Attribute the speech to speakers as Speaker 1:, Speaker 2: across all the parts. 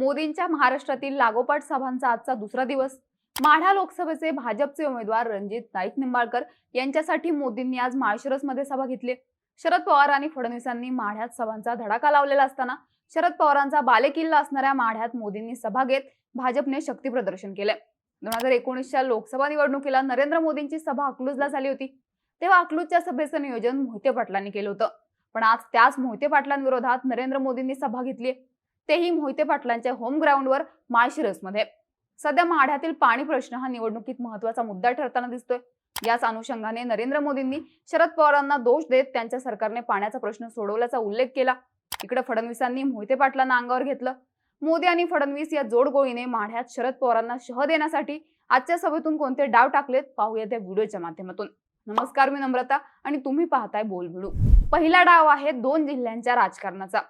Speaker 1: मोदींच्या महाराष्ट्रातील लागोपाठ सभांचा आजचा दुसरा दिवस. माढा लोकसभेचे भाजपचे उमेदवार रणजित नाईक निंबाळकर यांच्यासाठी मोदींनी आज माळशिरसमध्ये सभा घेतली. शरद पवार आणि फडणवीसांनी माढ्यात सभांचा धडाका लावलेला असताना शरद पवारांचा बालेकिल्ला असणाऱ्या माढ्यात मोदींनी सभा घेत भाजपने शक्ती प्रदर्शन केले. दोन हजार एकोणीसच्या लोकसभा निवडणुकीला नरेंद्र मोदींची सभा अकलूजला झाली होती. तेव्हा अकलूजच्या सभेचं नियोजन मोहिते पाटलांनी केलं होतं. पण आज त्याच मोहिते पाटलांविरोधात नरेंद्र मोदींनी सभा घेतली तेही मोहिते पाटलांच्या होम ग्राउंडवर माळशिरसमध्ये. सध्या माढ्यातील पाणी प्रश्न हा निवडणुकीत महत्त्वाचा मुद्दा ठरताना दिसतोय. याच अनुषंगाने नरेंद्र मोदींनी शरद पवारांना दोष देत त्यांच्या सरकारने पाण्याचा प्रश्न सोडवल्याचा उल्लेख केला. इकडे फडणवीसांनी मोहिते पाटलांना अंगावर घेतलं. मोदी आणि फडणवीस या जोडगोळीने माढ्यात शरद पवारांना शह देण्यासाठी आजच्या सभेतून कोणते डाव टाकलेत पाहूया त्या व्हिडिओच्या माध्यमातून. नमस्कार मी नम्रता आणि तुम्ही पाहताय बोलबिडू पहिला डाव आहे दोन जिल्ह्यांच्या राजकारणाचा.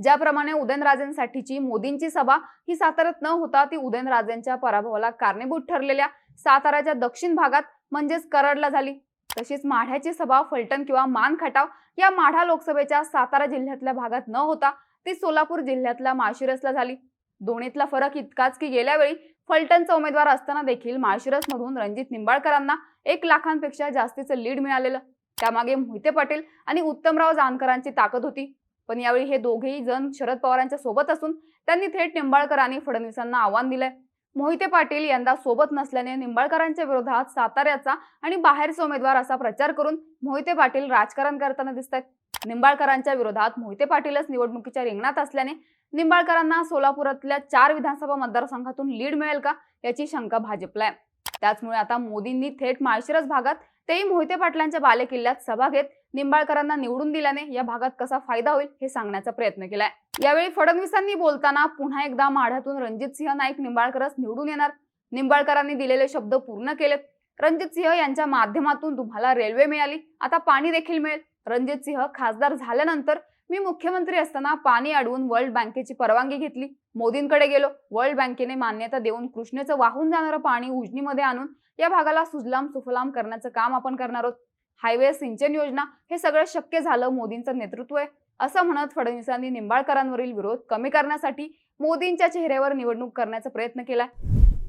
Speaker 1: ज्याप्रमाणे उदयनराजेंसाठीची मोदींची सभा ही साताऱ्यात न होता ती उदयनराजेंच्या पराभवाला कारणीभूत ठरलेल्या साताऱ्याच्या दक्षिण भागात म्हणजेच कराडला झाली. तशीच माढ्याची सभा फलटण किंवा मान खटाव या माढा लोकसभेच्या सातारा जिल्ह्यातल्या भागात न होता ती सोलापूर जिल्ह्यातल्या माळशिरसला झाली. दोन्हीतला फरक इतकाच की गेल्या वेळी फलटणचा उमेदवार असताना देखील माळशिरसमधून रणजित निंबाळकरांना एक लाखांपेक्षा जास्तीचं लीड मिळालेलं. त्यामागे मोहिते पाटील आणि उत्तमराव जानकरांची ताकद होती. पण यावेळी हे दोघेही जण शरद पवारांच्या सोबत असून त्यांनी थेट निंबाळकर आणि फडणवीसांना आव्हान दिलंय. मोहिते पाटील यंदा सोबत नसल्याने निंबाळकरांच्या विरोधात साताऱ्याचा आणि बाहेरचा उमेदवार असा प्रचार करून मोहिते पाटील राजकारण करताना दिसत आहेत निंबाळकरांच्या विरोधात मोहिते पाटीलच निवडणुकीच्या रिंगणात असल्याने निंबाळकरांना सोलापुरातल्या चार विधानसभा मतदारसंघातून लीड मिळेल का याची शंका भाजपला आहे. त्याचमुळे आता मोदींनी थेट माळशिरस भागात तेही मोहिते पाटलांच्या बालेकिल्ल्यात सभा घेत निंबाळकरांना निवडून दिल्याने या भागात कसा फायदा होईल हे सांगण्याचा प्रयत्न केलाय. यावेळी फडणवीसांनी बोलताना पुन्हा एकदा माढ्यातून रणजित सिंह नाईक निंबाळकरच निवडून येणार. निंबाळकरांनी दिलेले शब्द पूर्ण केलेत. रणजित सिंह यांच्या माध्यमातून तुम्हाला रेल्वे मिळाली. आता पाणी देखील मिळेल. रणजित सिंह खासदार झाल्यानंतर मी मुख्यमंत्री असताना पाणी अडवून वर्ल्ड बँकेची परवानगी घेतली. मोदींकडे गेलो. वर्ल्ड बँकेने मान्यता देऊन कृष्णेचं वाहून जाणारं पाणी उजनीमध्ये आणून या भागाला सुजलाम सुफलाम करण्याचं काम आपण करणार आहोत. हायवे सिंचन योजना हे सगळं शक्य झालं मोदींचं नेतृत्व आहे. असं म्हणत फडणवीसांनी निंबाळकरांवरील विरोध कमी करण्यासाठी मोदींच्या चेहऱ्यावर निवडणूक करण्याचा प्रयत्न केलाय.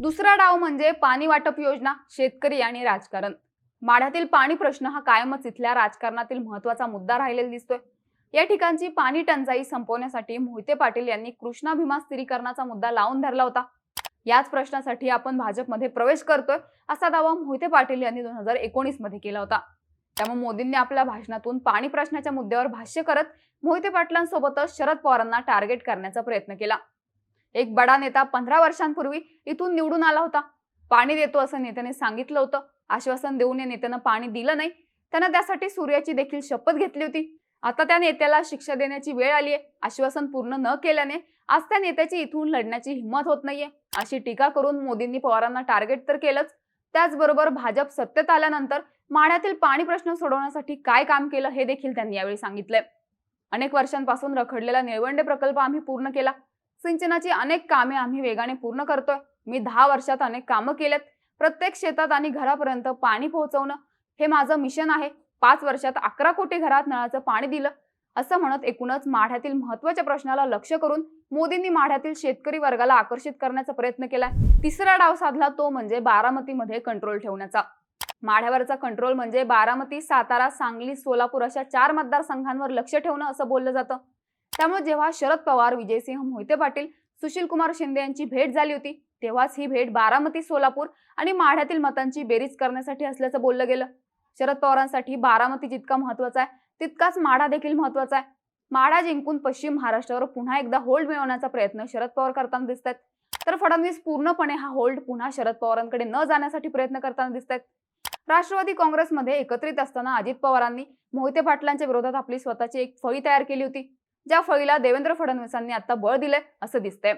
Speaker 1: दुसरा डाव म्हणजे पाणी वाटप योजना शेतकरी आणि राजकारण. माढ्यातील पाणी प्रश्न हा कायमच इथल्या राजकारणातील महत्त्वाचा मुद्दा राहिलेला दिसतोय. या ठिकाणची पाणी टंचाई संपवण्यासाठी मोहिते पाटील यांनी कृष्णा भीमा स्थिरीकरणाचा मुद्दा लावून धरला होता. याच प्रश्नासाठी आपण भाजपमध्ये प्रवेश करतोय असा दावा मोहिते पाटील यांनी दोन हजार एकोणीसमध्ये केला होता. त्यामुळे मोदींनी आपल्या भाषणातून पाणी प्रश्नाच्या मुद्द्यावर भाष्य करत मोहिते पाटलांसोबतच शरद पवारांना टार्गेट करण्याचा प्रयत्न केला. एक बडा नेता पंधरा वर्षांपूर्वी इथून निवडून आला होता. पाणी देतो असं नेत्याने सांगितलं होतं. आश्वासन देऊन या नेत्यानं पाणी दिलं नाही. त्यानं त्यासाठी सूर्याची देखील शपथ घेतली होती. आता त्या नेत्याला शिक्षा देण्याची वेळ आली आहे आश्वासन पूर्ण न केल्याने आज त्या नेत्याची इथून लढण्याची हिंमत होत नाहीये. अशी टीका करून मोदींनी पवारांना टार्गेट तर केलंच. त्याचबरोबर भाजप सत्तेत आल्यानंतर माण्यातील पाणी प्रश्न सोडवण्यासाठी काय काम केलं हे देखील त्यांनी यावेळी सांगितलंय. अनेक वर्षांपासून रखडलेला निळवंडे प्रकल्प आम्ही पूर्ण केला. सिंचनाची अनेक कामे आम्ही वेगाने पूर्ण करतोय. मी दहा वर्षात अनेक कामं केलेत प्रत्येक शेतात आणि घरापर्यंत पाणी पोहोचवणं हे माझं मिशन आहे. पाच वर्षात अकरा कोटी घरात नळाचं पाणी दिलं. असं म्हणत एकूणच माढ्यातील महत्त्वाच्या प्रश्नाला लक्ष करून मोदींनी माढ्यातील शेतकरी वर्गाला आकर्षित करण्याचा प्रयत्न केलाय. तिसरा डाव साधला तो म्हणजे बारामतीमध्ये कंट्रोल ठेवण्याचा. माढ्यावरचा कंट्रोल म्हणजे बारामती सातारा सांगली सोलापूर अशा चार मतदारसंघांवर लक्ष ठेवणं असं बोललं जातं. त्यामुळे जेव्हा शरद पवार विजयसिंह मोहिते पाटील सुशील कुमार शिंदे यांची भेट झाली होती तेव्हाच ही भेट बारामती सोलापूर आणि माढ्यातील मतांची बेरीज करण्यासाठी असल्याचं बोललं गेलं. शरद पवारांसाठी बारामती जितका महत्त्वाचा आहे तितकाच माढा देखील महत्त्वाचा आहे. माढा जिंकून पश्चिम महाराष्ट्रावर पुन्हा एकदा होल्ड मिळवण्याचा प्रयत्न शरद पवार करताना दिसत आहेत. तर फडणवीस पूर्णपणे हा होल्ड पुन्हा शरद पवारांकडे न जाण्यासाठी प्रयत्न करताना दिसत आहेत. राष्ट्रवादी काँग्रेसमध्ये एकत्रित असताना अजित पवारांनी मोहिते पाटलांच्या विरोधात आपली स्वतःची एक फळी तयार केली होती ज्या फळीला देवेंद्र फडणवीसांनी आता बळ दिलंय असं दिसतंय.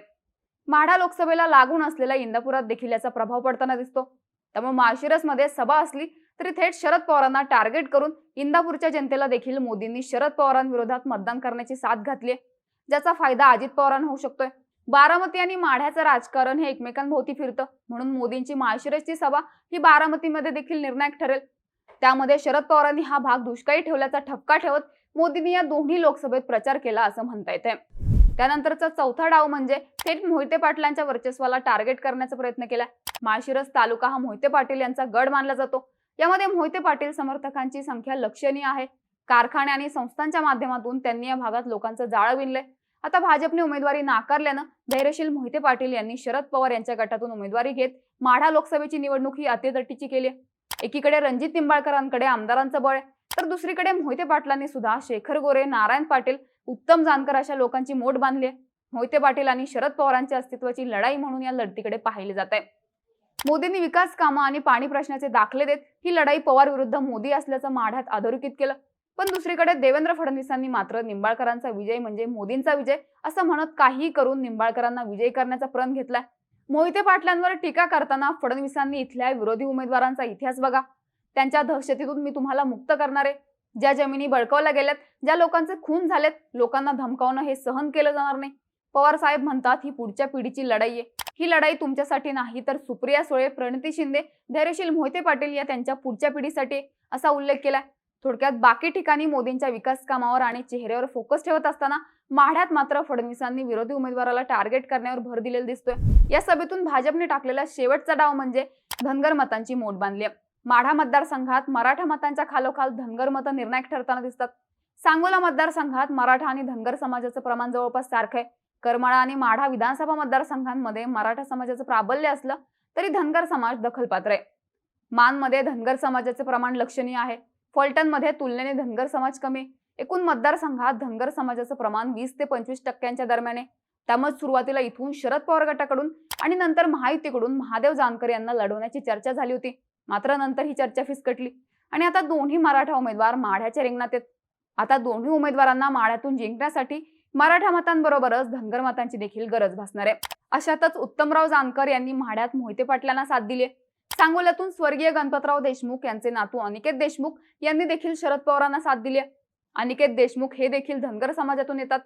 Speaker 1: माढा लोकसभेला लागून असलेल्या इंदापुरात देखील याचा प्रभाव पडताना दिसतो. त्यामुळे माळशिरसमध्ये सभा असली तरी थेट शरद पवारांना टार्गेट करून इंदापूरच्या जनतेला देखील मोदींनी शरद पवारांविरोधात मतदान करण्याची साथ घातली ज्याचा फायदा अजित पवारांना होऊ शकतोय. बारामती आणि माढ्याचं राजकारण हे एकमेकांभोवती फिरतं. म्हणून मोदींची माळशिरसची सभा ही बारामतीमध्ये देखील निर्णायक ठरेल. त्यामध्ये शरद पवारांनी हा भाग दुष्काळी ठेवल्याचा ठपका ठेवत मोदींनी या दोन्ही लोकसभेत प्रचार केला असं म्हणता येते त्यानंतरचा चौथा डाव म्हणजे थेट मोहिते पाटलांच्या वर्चस्वाला टार्गेट करण्याचा प्रयत्न केला माळशिरस तालुका हा मोहिते पाटील यांचा गड मानला जातो. यामध्ये मोहिते पाटील समर्थकांची संख्या लक्षणीय आहे. कारखाने आणि संस्थांच्या माध्यमातून त्यांनी या भागात लोकांचं जाळं विणलंय. आता भाजपने उमेदवारी नाकारल्यानं धैर्यशील मोहिते पाटील यांनी शरद पवार यांच्या गटातून उमेदवारी घेत माढा लोकसभेची निवडणूक ही अतितटीची केली एकीकडे रणजित निंबाळकरांकडे आमदारांचं बळ आहे, तर दुसरीकडे मोहिते पाटलांनी सुद्धा शेखर गोरे नारायण पाटील उत्तम जानकर अशा लोकांची मोठ बांधली आहे. मोहिते पाटील आणि शरद पवारांच्या अस्तित्वाची लढाई म्हणून या लढतीकडे पाहिले जात आहे. मोदींनी विकास कामं आणि पाणी प्रश्नाचे दाखले देत ही लढाई पवार विरुद्ध मोदी असल्याचं माढ्यात अधोरेखित केलं. पण दुसरीकडे देवेंद्र फडणवीसांनी मात्र निंबाळकरांचा विजय म्हणजे मोदींचा विजय असं म्हणत काही करून निंबाळकरांना विजय करण्याचा प्रण घेतलाय. मोहिते पाटलांवर टीका करताना फडणवीसांनी इथल्या विरोधी उमेदवारांचा इतिहास बघा. त्यांच्या दहशतीतून मी तुम्हाला मुक्त करणारे. ज्या जमिनी बळकावल्या गेल्यात ज्या लोकांचे खून झालेत लोकांना धमकावणं हे सहन केलं जाणार नाही. पवार साहेब म्हणतात ही पुढच्या पिढीची लढाई आहे. ही लढाई तुमच्यासाठी नाही तर सुप्रिया सुळे प्रणिती शिंदे धैर्यशील मोहिते पाटील या त्यांच्या पुढच्या पिढीसाठी असा उल्लेख केलाय. थोडक्यात बाकी ठिकाणी मोदींच्या विकास कामावर आणि चेहऱ्यावर फोकस ठेवत असताना माढ्यात मात्र फडणवीसांनी विरोधी उमेदवाराला टार्गेट करण्यावर भर दिलेला दिसतोय. या सभेतून भाजपने टाकलेला शेवटचा डाव म्हणजे धनगर मतांची मोठ बांधली आहे. माढा मतदारसंघात मराठा मतांच्या खालोखाल धनगर मतं निर्णायक ठरताना दिसतात. सांगोला मतदारसंघात मराठा आणि धनगर समाजाचं प्रमाण जवळपास सारखं आहे. करमाळा आणि माढा विधानसभा मतदारसंघांमध्ये मराठा समाजाचं प्राबल्य असलं तरी धनगर समाज दखलपात्र आहे. मानमध्ये धनगर समाजाचे प्रमाण लक्षणीय आहे. फलटणमध्ये तुलनेने धनगर समाज कमी एकूण मतदारसंघात धनगर समाजाचं प्रमाण वीस ते पंचवीस टक्क्यांच्या दरम्यान आहे. त्यामुळे सुरुवातीला इथून शरद पवार गटाकडून आणि नंतर महायुतीकडून महादेव जानकर यांना लढवण्याची चर्चा झाली होती. मात्र नंतर ही चर्चा फिसकटली. आणि आता दोन्ही मराठा उमेदवार माढ्याच्या रिंगणात आहेत. आता दोन्ही उमेदवारांना माढ्यातून जिंकण्यासाठी मराठा मतांबरोबरच धनगर मतांची देखील गरज भासणार आहे. अशातच उत्तमराव जानकर यांनी म्हाड्यात मोहिते पाटलांना साथ दिली सांगोल्यातून स्वर्गीय गणपतराव देशमुख यांचे नातू अनिकेत देशमुख यांनी देखील शरद पवारांना साथ दिली अनिकेत देशमुख हे देखील धनगर समाजातून येतात.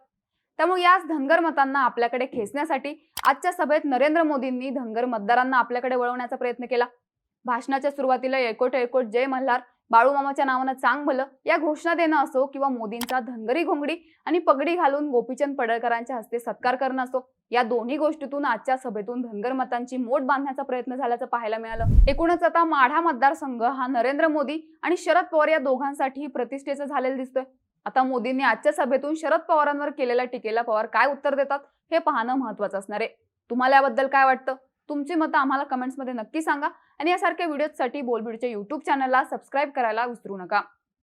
Speaker 1: त्यामुळे याच धनगर मतांना आपल्याकडे खेचण्यासाठी आजच्या सभेत नरेंद्र मोदींनी धनगर मतदारांना आपल्याकडे वळवण्याचा प्रयत्न केला. भाषणाच्या सुरुवातीला एकोट एकोट जय मल्हार बाळूमामाच्या नावानं चांग भलं या घोषणा देणं असो किंवा मोदींचा धनगरी घोंगडी आणि पगडी घालून गोपीचंद पडळकरांच्या हस्ते सत्कार करणं असो या दोन्ही गोष्टीतून आजच्या सभेतून धनगर मतांची मोठ बांधण्याचा प्रयत्न झाल्याचं पाहायला मिळालं. एकूणच आता माढा मतदारसंघ हा नरेंद्र मोदी आणि शरद पवार या दोघांसाठी प्रतिष्ठेचं झालेलं दिसतोय. आता मोदींनी आजच्या सभेतून शरद पवारांवर केलेल्या टीकेला पवार काय उत्तर देतात हे पाहणं महत्वाचं असणार आहे. तुम्हाला याबद्दल काय वाटतं? तुमची मतं आम्हाला कमेंट्समध्ये नक्की सांगा. आणि यासारख्या व्हिडिओसाठी बोलबीडच्या युट्यूब चॅनलला सबस्क्राईब करायला विसरू नका.